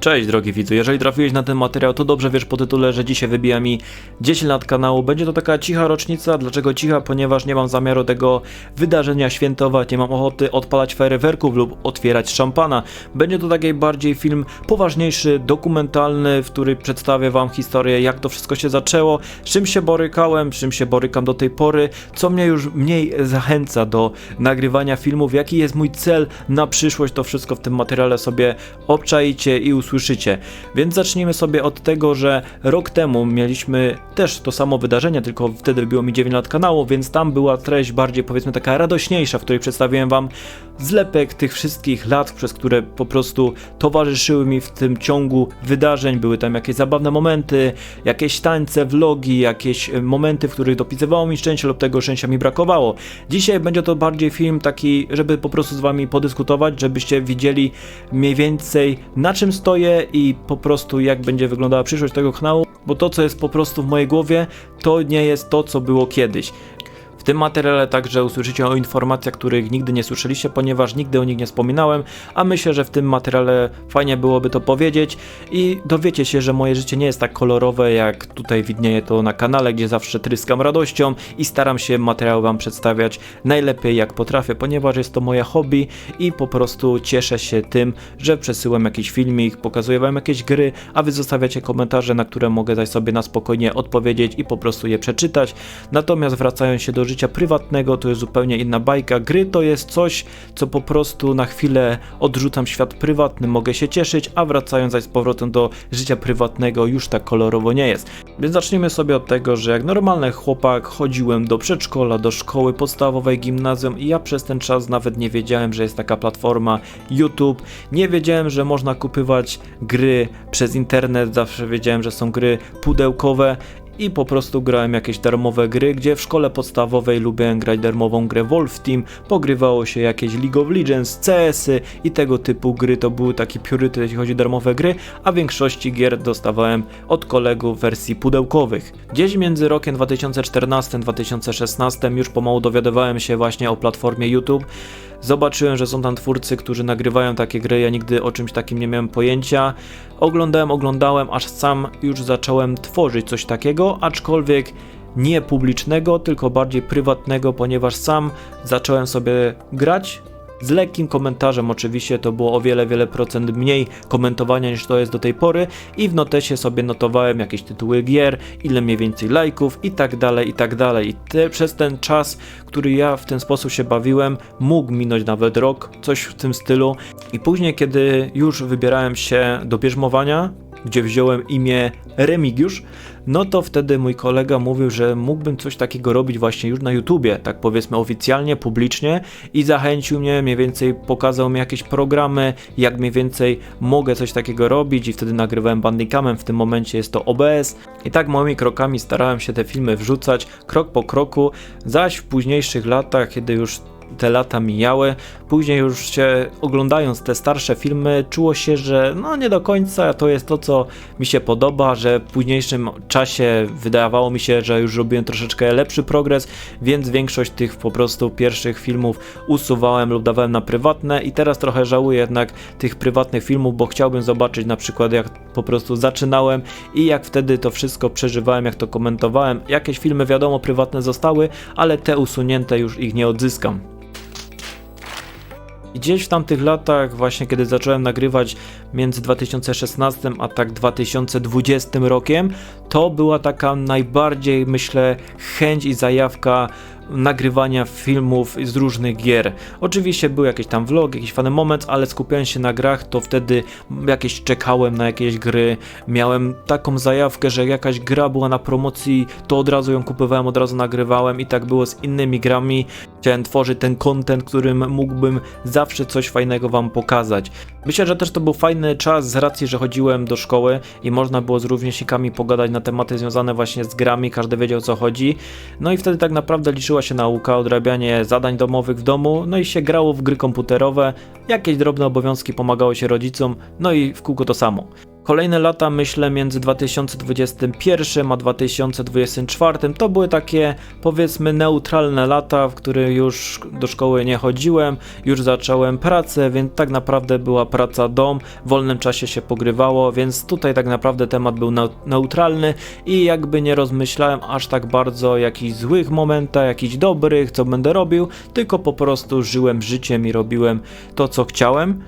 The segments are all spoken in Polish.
Cześć drogi widzu, jeżeli trafiłeś na ten materiał, to dobrze wiesz po tytule, że dzisiaj wybija mi 10 lat kanału. Będzie to taka cicha rocznica, dlaczego cicha? Ponieważ nie mam zamiaru tego wydarzenia świętować, nie mam ochoty odpalać fajerwerków lub otwierać szampana. Będzie to taki bardziej film poważniejszy, dokumentalny, w który przedstawię wam historię, jak to wszystko się zaczęło, z czym się borykałem, z czym się borykam do tej pory, co mnie już mniej zachęca do nagrywania filmów, jaki jest mój cel na przyszłość, to wszystko w tym materiale sobie obczaicie i usłyszycie. Więc zacznijmy sobie od tego, że rok temu mieliśmy też to samo wydarzenie, tylko wtedy było mi 9 lat kanału, więc tam była treść bardziej powiedzmy taka radośniejsza, w której przedstawiłem wam zlepek tych wszystkich lat, przez które po prostu towarzyszyły mi w tym ciągu wydarzeń. Były tam jakieś zabawne momenty, jakieś tańce, vlogi, jakieś e, momenty, w których dopisywało mi szczęście lub tego szczęścia mi brakowało. Dzisiaj będzie to bardziej film taki, żeby po prostu z wami podyskutować, żebyście widzieli mniej więcej na czym i po prostu jak będzie wyglądała przyszłość tego kanału, bo to co jest po prostu w mojej głowie, to nie jest to co było kiedyś. Tym materiale także usłyszycie o informacjach, których nigdy nie słyszeliście, ponieważ nigdy o nich nie wspominałem, a myślę, że w tym materiale fajnie byłoby to powiedzieć i dowiecie się, że moje życie nie jest tak kolorowe, jak tutaj widnieje to na kanale, gdzie zawsze tryskam radością i staram się materiał wam przedstawiać najlepiej jak potrafię, ponieważ jest to moje hobby i po prostu cieszę się tym, że przesyłam jakiś filmik, pokazuję wam jakieś gry, a wy zostawiacie komentarze, na które mogę dać sobie na spokojnie odpowiedzieć i po prostu je przeczytać. Natomiast wracając się do życia prywatnego, to jest zupełnie inna bajka. Gry to jest coś, co po prostu na chwilę odrzucam świat prywatny, mogę się cieszyć, a wracając zaś z powrotem do życia prywatnego już tak kolorowo nie jest. Więc zacznijmy sobie od tego, że jak normalny chłopak chodziłem do przedszkola, do szkoły podstawowej, gimnazjum i ja przez ten czas nawet nie wiedziałem, że jest taka platforma YouTube. Nie wiedziałem, że można kupywać gry przez internet, zawsze wiedziałem, że są gry pudełkowe i po prostu grałem jakieś darmowe gry, gdzie w szkole podstawowej lubiłem grać darmową grę Wolf Team, pogrywało się jakieś League of Legends, CS-y i tego typu gry to były taki priorytet jeśli chodzi o darmowe gry, a w większości gier dostawałem od kolegów wersji pudełkowych. Gdzieś między rokiem 2014-2016 już pomału dowiadywałem się właśnie o platformie YouTube, Zobaczyłem, że są tam twórcy, którzy nagrywają takie gry. Ja nigdy o czymś takim nie miałem pojęcia. Oglądałem, oglądałem, aż sam już zacząłem tworzyć coś takiego, aczkolwiek nie publicznego, tylko bardziej prywatnego, ponieważ sam zacząłem sobie grać. Z lekkim komentarzem, oczywiście to było o wiele, wiele procent mniej komentowania niż to jest do tej pory, i w notesie sobie notowałem jakieś tytuły gier, ile mniej więcej lajków i tak dalej, i tak dalej. I te, przez ten czas, który ja w ten sposób się bawiłem, mógł minąć nawet rok, coś w tym stylu. I później, kiedy już wybierałem się do bierzmowania, gdzie wziąłem imię Remigiusz, no to wtedy mój kolega mówił, że mógłbym coś takiego robić właśnie już na YouTubie, tak powiedzmy oficjalnie, publicznie i zachęcił mnie, mniej więcej pokazał mi jakieś programy, jak mniej więcej mogę coś takiego robić i wtedy nagrywałem bandicamem, w tym momencie jest to OBS i tak małymi krokami starałem się te filmy wrzucać, krok po kroku, zaś w późniejszych latach, kiedy już te lata mijały. Później już się oglądając te starsze filmy, czuło się, że no nie do końca to jest to, co mi się podoba, że w późniejszym czasie wydawało mi się, że już robiłem troszeczkę lepszy progres, więc większość tych po prostu pierwszych filmów usuwałem lub dawałem na prywatne i teraz trochę żałuję jednak tych prywatnych filmów, bo chciałbym zobaczyć na przykład jak po prostu zaczynałem i jak wtedy to wszystko przeżywałem, jak to komentowałem. Jakieś filmy wiadomo prywatne zostały, ale te usunięte już ich nie odzyskam. I gdzieś w tamtych latach, właśnie kiedy zacząłem nagrywać między 2016 a tak 2020 rokiem, to była taka najbardziej, myślę, chęć i zajawka nagrywania filmów z różnych gier. Oczywiście był jakiś tam vlog, jakiś fany moment, ale skupiając się na grach, to wtedy jakieś czekałem na jakieś gry. Miałem taką zajawkę, że jakaś gra była na promocji, to od razu ją kupowałem, od razu nagrywałem i tak było z innymi grami. Chciałem tworzyć ten content, którym mógłbym zawsze coś fajnego wam pokazać. Myślę, że też to był fajny czas z racji, że chodziłem do szkoły i można było z rówieśnikami pogadać na tematy związane właśnie z grami, każdy wiedział o co chodzi. No i wtedy tak naprawdę się nauka, odrabianie zadań domowych w domu, no i się grało w gry komputerowe, jakieś drobne obowiązki pomagało się rodzicom, no i w kółko to samo. Kolejne lata, myślę, między 2021 a 2024 to były takie, powiedzmy, neutralne lata, w których już do szkoły nie chodziłem, już zacząłem pracę, więc tak naprawdę była praca dom, w wolnym czasie się pogrywało, więc tutaj tak naprawdę temat był neu- neutralny i jakby nie rozmyślałem aż tak bardzo o jakichś złych momentach, jakichś dobrych, co będę robił, tylko po prostu żyłem życiem i robiłem to, co chciałem.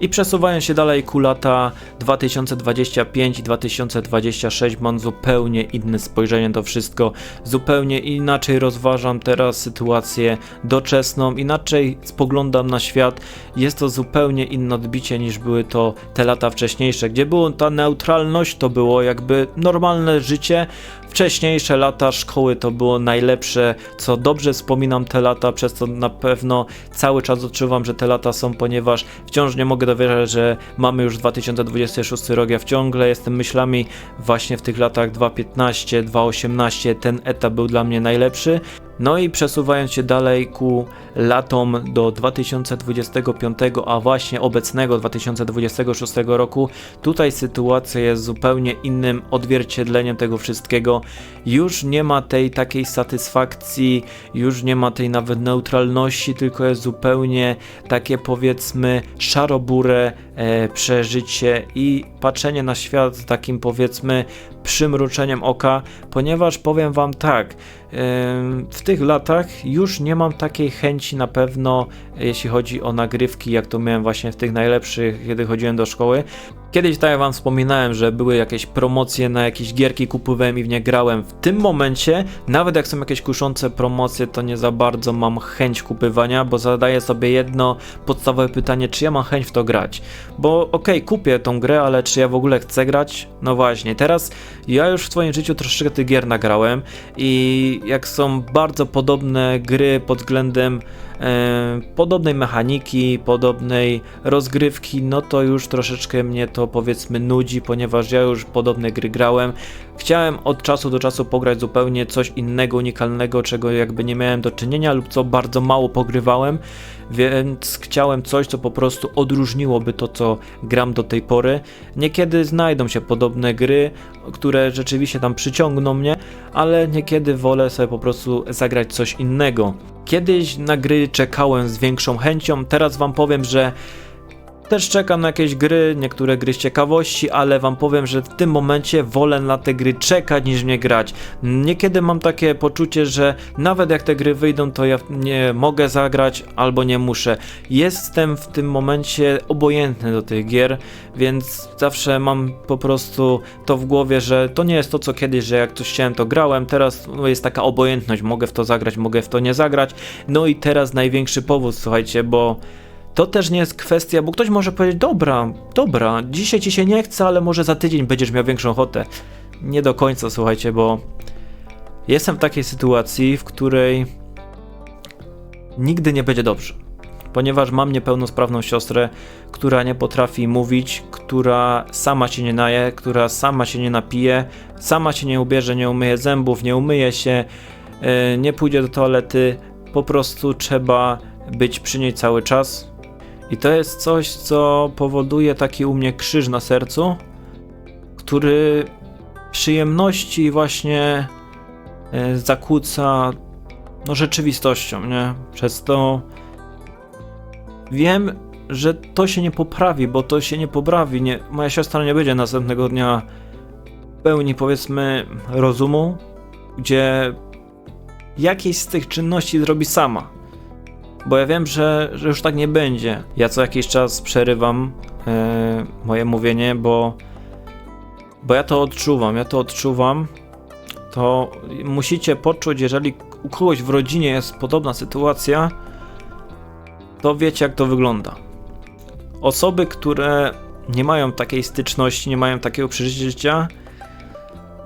I przesuwając się dalej ku lata 2025-2026 mam zupełnie inne spojrzenie na to wszystko, zupełnie inaczej rozważam teraz sytuację doczesną, inaczej spoglądam na świat, jest to zupełnie inne odbicie niż były to te lata wcześniejsze, gdzie była ta neutralność, to było jakby normalne życie, wcześniejsze lata szkoły to było najlepsze, co dobrze wspominam te lata, przez co na pewno cały czas odczuwam, że te lata są, ponieważ wciąż nie mogę dowierzać, że mamy już 2026 rok, ja ciągle jestem myślami właśnie w tych latach 2015, 2018, ten etap był dla mnie najlepszy. No i przesuwając się dalej ku latom do 2025, a właśnie obecnego 2026 roku, tutaj sytuacja jest zupełnie innym odzwierciedleniem tego wszystkiego. Już nie ma tej takiej satysfakcji, już nie ma tej nawet neutralności, tylko jest zupełnie takie powiedzmy szarobure e, przeżycie i patrzenie na świat takim powiedzmy przymruczeniem oka, ponieważ powiem wam tak, w tych latach już nie mam takiej chęci na pewno, jeśli chodzi o nagrywki, jak to miałem właśnie w tych najlepszych, kiedy chodziłem do szkoły. Kiedyś, tak jak wam wspominałem, że były jakieś promocje na jakieś gierki, kupowałem i w nie grałem. W tym momencie, nawet jak są jakieś kuszące promocje, to nie za bardzo mam chęć kupywania, bo zadaję sobie jedno podstawowe pytanie, czy ja mam chęć w to grać. Bo okej, okay, kupię tą grę, ale czy ja w ogóle chcę grać? No właśnie, teraz ja już w swoim życiu troszeczkę tych gier nagrałem i jak są bardzo podobne gry pod względem podobnej mechaniki, podobnej rozgrywki, no to już troszeczkę mnie to powiedzmy nudzi, ponieważ ja już podobne gry grałem. Chciałem od czasu do czasu pograć zupełnie coś innego, unikalnego, czego jakby nie miałem do czynienia lub co bardzo mało pogrywałem, więc chciałem coś, co po prostu odróżniłoby to, co gram do tej pory. Niekiedy znajdą się podobne gry, które rzeczywiście tam przyciągną mnie, ale niekiedy wolę sobie po prostu zagrać coś innego. Kiedyś na gry czekałem z większą chęcią, teraz wam powiem, że też czekam na jakieś gry, niektóre gry z ciekawości, ale wam powiem, że w tym momencie wolę na te gry czekać niż mnie grać. Niekiedy mam takie poczucie, że nawet jak te gry wyjdą, to ja nie mogę zagrać albo nie muszę. Jestem w tym momencie obojętny do tych gier, więc zawsze mam po prostu to w głowie, że to nie jest to co kiedyś, że jak coś chciałem to grałem, teraz jest taka obojętność, mogę w to zagrać, mogę w to nie zagrać. No i teraz największy powód, słuchajcie, bo to też nie jest kwestia, bo ktoś może powiedzieć, dobra, dobra, dzisiaj ci się nie chce, ale może za tydzień będziesz miał większą ochotę. Nie do końca, słuchajcie, bo jestem w takiej sytuacji, w której nigdy nie będzie dobrze. Ponieważ mam niepełnosprawną siostrę, która nie potrafi mówić, która sama się nie naje, która sama się nie napije, sama się nie ubierze, nie umyje zębów, nie umyje się, yy, nie pójdzie do toalety. Po prostu trzeba być przy niej cały czas, i to jest coś, co powoduje taki u mnie krzyż na sercu, który przyjemności właśnie e, zakłóca no, rzeczywistością, nie? Przez to wiem, że to się nie poprawi, bo to się nie poprawi. Nie, moja siostra nie będzie następnego dnia pełni, powiedzmy, rozumu, gdzie jakieś z tych czynności zrobi sama bo ja wiem, że, że już tak nie będzie. Ja co jakiś czas przerywam e, moje mówienie, bo, bo ja to odczuwam, ja to odczuwam. To musicie poczuć, jeżeli u kogoś w rodzinie jest podobna sytuacja, to wiecie jak to wygląda. Osoby, które nie mają takiej styczności, nie mają takiego przeżycia,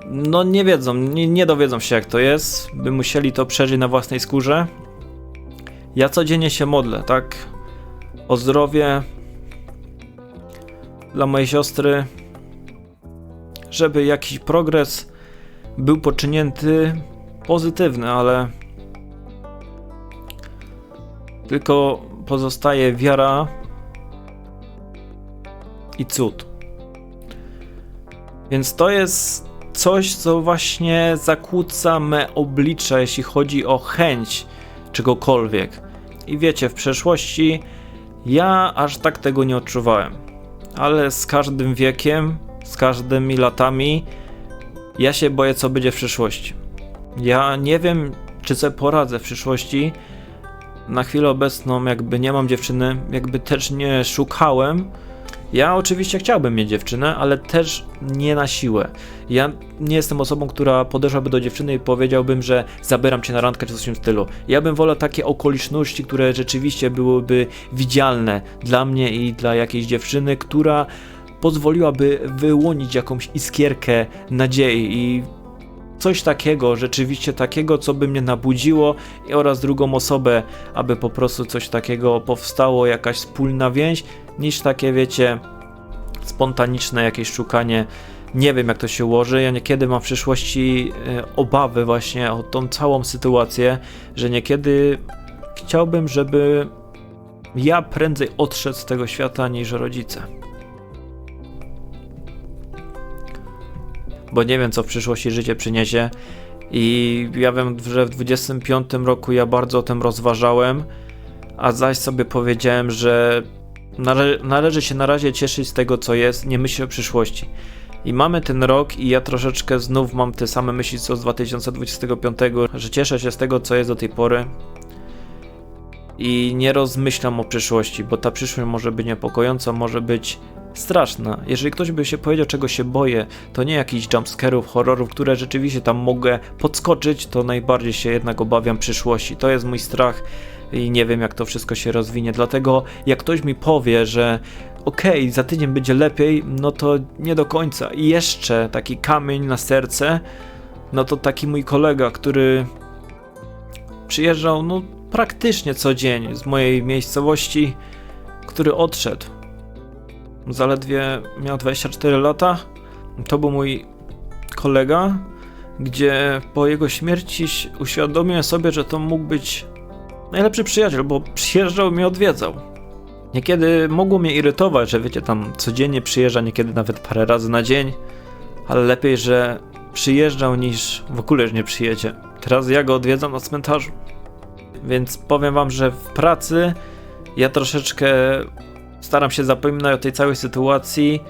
no nie wiedzą, nie, nie dowiedzą się jak to jest, by musieli to przeżyć na własnej skórze, ja codziennie się modlę, tak? O zdrowie dla mojej siostry, żeby jakiś progres był poczynięty pozytywny, ale tylko pozostaje wiara i cud. Więc to jest coś, co właśnie zakłóca me oblicze, jeśli chodzi o chęć czegokolwiek. I wiecie, w przeszłości ja aż tak tego nie odczuwałem. Ale z każdym wiekiem, z każdymi latami, ja się boję, co będzie w przyszłości. Ja nie wiem, czy sobie poradzę w przyszłości. Na chwilę obecną, jakby nie mam dziewczyny, jakby też nie szukałem. Ja oczywiście chciałbym mieć dziewczynę, ale też nie na siłę. Ja nie jestem osobą, która podeszłaby do dziewczyny i powiedziałbym, że zabieram cię na randkę czy coś w tym stylu. Ja bym wolał takie okoliczności, które rzeczywiście byłyby widzialne dla mnie i dla jakiejś dziewczyny, która pozwoliłaby wyłonić jakąś iskierkę nadziei i coś takiego, rzeczywiście takiego, co by mnie nabudziło i oraz drugą osobę, aby po prostu coś takiego powstało, jakaś wspólna więź, niż takie, wiecie, spontaniczne jakieś szukanie. Nie wiem, jak to się ułoży. Ja niekiedy mam w przyszłości e, obawy właśnie o tą całą sytuację, że niekiedy chciałbym, żeby ja prędzej odszedł z tego świata niż rodzice. Bo nie wiem, co w przyszłości życie przyniesie. I ja wiem, że w 25 roku ja bardzo o tym rozważałem, a zaś sobie powiedziałem, że nale należy się na razie cieszyć z tego, co jest, nie myśleć o przyszłości. I mamy ten rok i ja troszeczkę znów mam te same myśli co z 2025, że cieszę się z tego, co jest do tej pory. I nie rozmyślam o przyszłości, bo ta przyszłość może być niepokojąca, może być straszna. Jeżeli ktoś by się powiedział, czego się boję, to nie jakichś jumpscarów, horrorów, które rzeczywiście tam mogę podskoczyć, to najbardziej się jednak obawiam przyszłości. To jest mój strach i nie wiem, jak to wszystko się rozwinie. Dlatego, jak ktoś mi powie, że okej, okay, za tydzień będzie lepiej, no to nie do końca. I jeszcze taki kamień na serce, no to taki mój kolega, który przyjeżdżał, no praktycznie co dzień z mojej miejscowości, który odszedł. Zaledwie miał 24 lata. To był mój kolega, gdzie po jego śmierci uświadomiłem sobie, że to mógł być najlepszy przyjaciel, bo przyjeżdżał i mnie odwiedzał. Niekiedy mogło mnie irytować, że wiecie, tam codziennie przyjeżdża, niekiedy nawet parę razy na dzień, ale lepiej, że przyjeżdżał niż w ogóle nie przyjedzie. Teraz ja go odwiedzam na cmentarzu. Więc powiem wam, że w pracy ja troszeczkę staram się zapominać o tej całej sytuacji,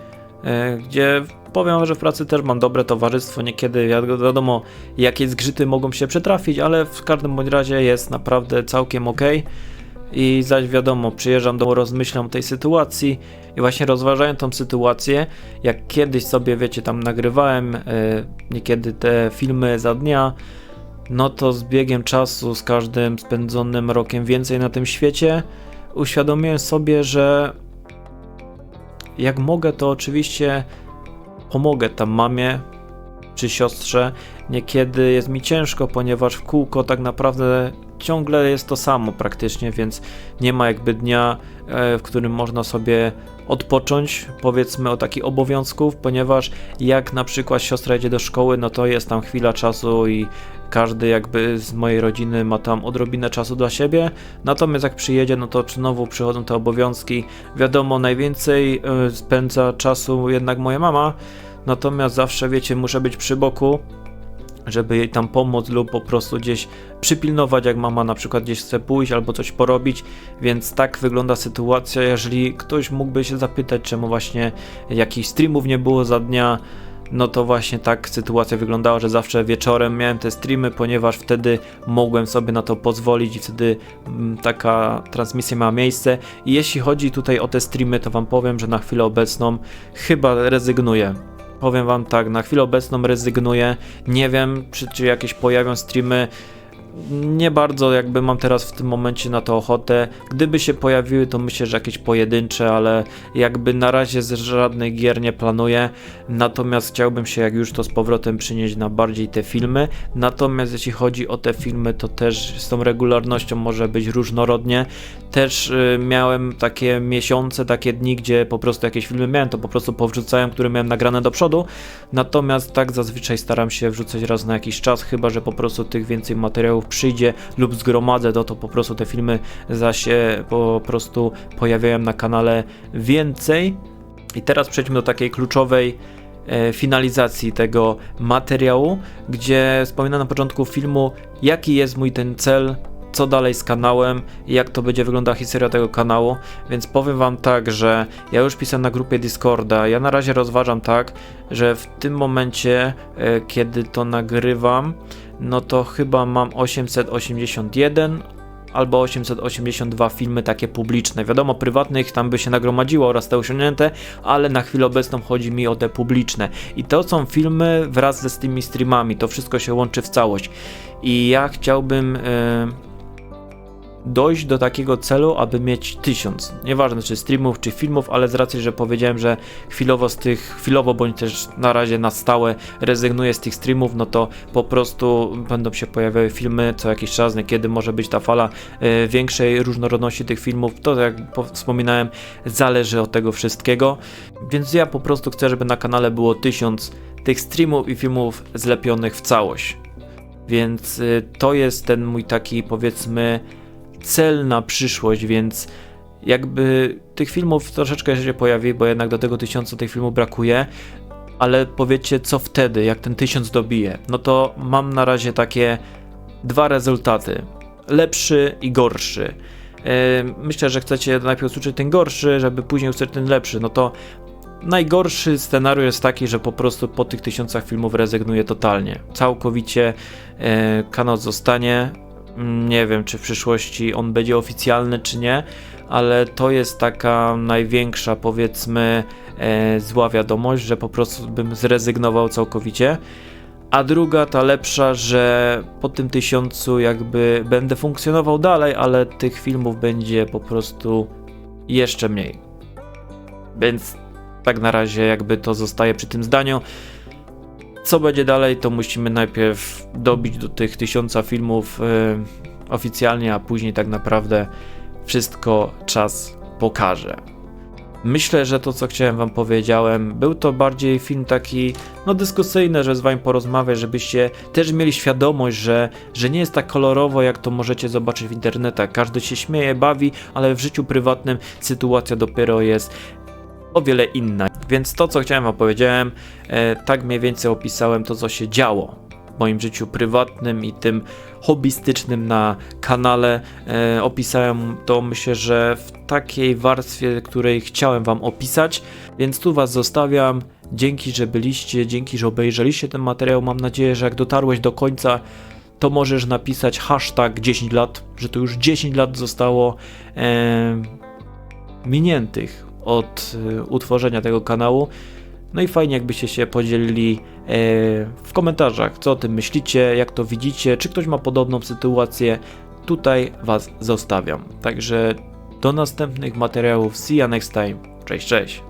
e, gdzie powiem, że w pracy też mam dobre towarzystwo, niekiedy wiadomo jakie zgrzyty mogą się przytrafić, ale w każdym bądź razie jest naprawdę całkiem ok. I zaś wiadomo, przyjeżdżam do rozmyślam o tej sytuacji i właśnie rozważając tą sytuację, jak kiedyś sobie, wiecie, tam nagrywałem yy, niekiedy te filmy za dnia, no to z biegiem czasu, z każdym spędzonym rokiem więcej na tym świecie, uświadomiłem sobie, że jak mogę, to oczywiście pomogę tam mamie czy siostrze. Niekiedy jest mi ciężko, ponieważ w kółko tak naprawdę ciągle jest to samo praktycznie, więc nie ma jakby dnia, e, w którym można sobie odpocząć, powiedzmy, o takich obowiązków, ponieważ jak na przykład siostra jedzie do szkoły, no to jest tam chwila czasu i każdy jakby z mojej rodziny ma tam odrobinę czasu dla siebie, natomiast jak przyjedzie, no to znowu przychodzą te obowiązki. Wiadomo, najwięcej y, spędza czasu jednak moja mama, natomiast zawsze, wiecie, muszę być przy boku, żeby jej tam pomóc lub po prostu gdzieś przypilnować, jak mama na przykład gdzieś chce pójść albo coś porobić, więc tak wygląda sytuacja. Jeżeli ktoś mógłby się zapytać, czemu właśnie jakichś streamów nie było za dnia, no to właśnie tak sytuacja wyglądała, że zawsze wieczorem miałem te streamy, ponieważ wtedy mogłem sobie na to pozwolić i wtedy mm, taka transmisja miała miejsce. I jeśli chodzi tutaj o te streamy, to wam powiem, że na chwilę obecną chyba rezygnuję. Powiem wam tak, na chwilę obecną rezygnuję. Nie wiem, czy, czy jakieś pojawią streamy nie bardzo jakby mam teraz w tym momencie na to ochotę. Gdyby się pojawiły, to myślę, że jakieś pojedyncze, ale jakby na razie z żadnych gier nie planuję. Natomiast chciałbym się jak już to z powrotem przynieść na bardziej te filmy. Natomiast jeśli chodzi o te filmy, to też z tą regularnością może być różnorodnie. Też y, miałem takie miesiące, takie dni, gdzie po prostu jakieś filmy miałem, to po prostu powrzucałem, które miałem nagrane do przodu. Natomiast tak zazwyczaj staram się wrzucać raz na jakiś czas, chyba że po prostu tych więcej materiałów przyjdzie lub zgromadzę, to, to po prostu te filmy się po prostu pojawiają na kanale więcej. I teraz przejdźmy do takiej kluczowej e, finalizacji tego materiału, gdzie wspominam na początku filmu, jaki jest mój ten cel, co dalej z kanałem jak to będzie wyglądała historia tego kanału, więc powiem wam tak, że ja już pisałem na grupie Discorda, ja na razie rozważam tak, że w tym momencie, e, kiedy to nagrywam, no to chyba mam 881 albo 882 filmy takie publiczne. Wiadomo, prywatnych tam by się nagromadziło oraz te osiągnięte, ale na chwilę obecną chodzi mi o te publiczne. I to są filmy wraz z tymi streamami, to wszystko się łączy w całość. I ja chciałbym. Yy, dojść do takiego celu, aby mieć tysiąc. Nieważne czy streamów, czy filmów, ale z racji, że powiedziałem, że chwilowo z tych, chwilowo bądź też na razie na stałe rezygnuję z tych streamów, no to po prostu będą się pojawiały filmy co jakiś czas, niekiedy może być ta fala y, większej różnorodności tych filmów. To jak wspominałem, zależy od tego wszystkiego. Więc ja po prostu chcę, żeby na kanale było tysiąc tych streamów i filmów zlepionych w całość. Więc y, to jest ten mój taki powiedzmy cel na przyszłość, więc jakby tych filmów troszeczkę się pojawi, bo jednak do tego tysiąca tych filmów brakuje, ale powiedzcie co wtedy, jak ten tysiąc dobije. No to mam na razie takie dwa rezultaty. Lepszy i gorszy. Myślę, że chcecie najpierw usłyszeć ten gorszy, żeby później usłyszeć ten lepszy. No to najgorszy scenariusz jest taki, że po prostu po tych tysiącach filmów rezygnuję totalnie. Całkowicie e, kanał zostanie, nie wiem, czy w przyszłości on będzie oficjalny, czy nie, ale to jest taka największa, powiedzmy, e, zła wiadomość, że po prostu bym zrezygnował całkowicie. A druga, ta lepsza, że po tym tysiącu jakby będę funkcjonował dalej, ale tych filmów będzie po prostu jeszcze mniej. Więc tak na razie jakby to zostaje przy tym zdaniu. Co będzie dalej, to musimy najpierw dobić do tych tysiąca filmów yy, oficjalnie, a później tak naprawdę wszystko czas pokaże. Myślę, że to, co chciałem wam powiedziałem, był to bardziej film taki, no dyskusyjny, że z wami porozmawiać, żebyście też mieli świadomość, że, że nie jest tak kolorowo, jak to możecie zobaczyć w internetach. Każdy się śmieje, bawi, ale w życiu prywatnym sytuacja dopiero jest o wiele inna. Więc to, co chciałem opowiedziałem, e, tak mniej więcej opisałem to, co się działo w moim życiu prywatnym i tym hobbystycznym na kanale. E, opisałem to, myślę, że w takiej warstwie, której chciałem Wam opisać, więc tu Was zostawiam. Dzięki, że byliście, dzięki, że obejrzeliście ten materiał. Mam nadzieję, że jak dotarłeś do końca, to możesz napisać hashtag 10 lat, że to już 10 lat zostało e, miniętych od y, utworzenia tego kanału. No i fajnie, jakbyście się podzielili e, w komentarzach, co o tym myślicie, jak to widzicie, czy ktoś ma podobną sytuację. Tutaj Was zostawiam. Także do następnych materiałów. See you next time. Cześć, cześć.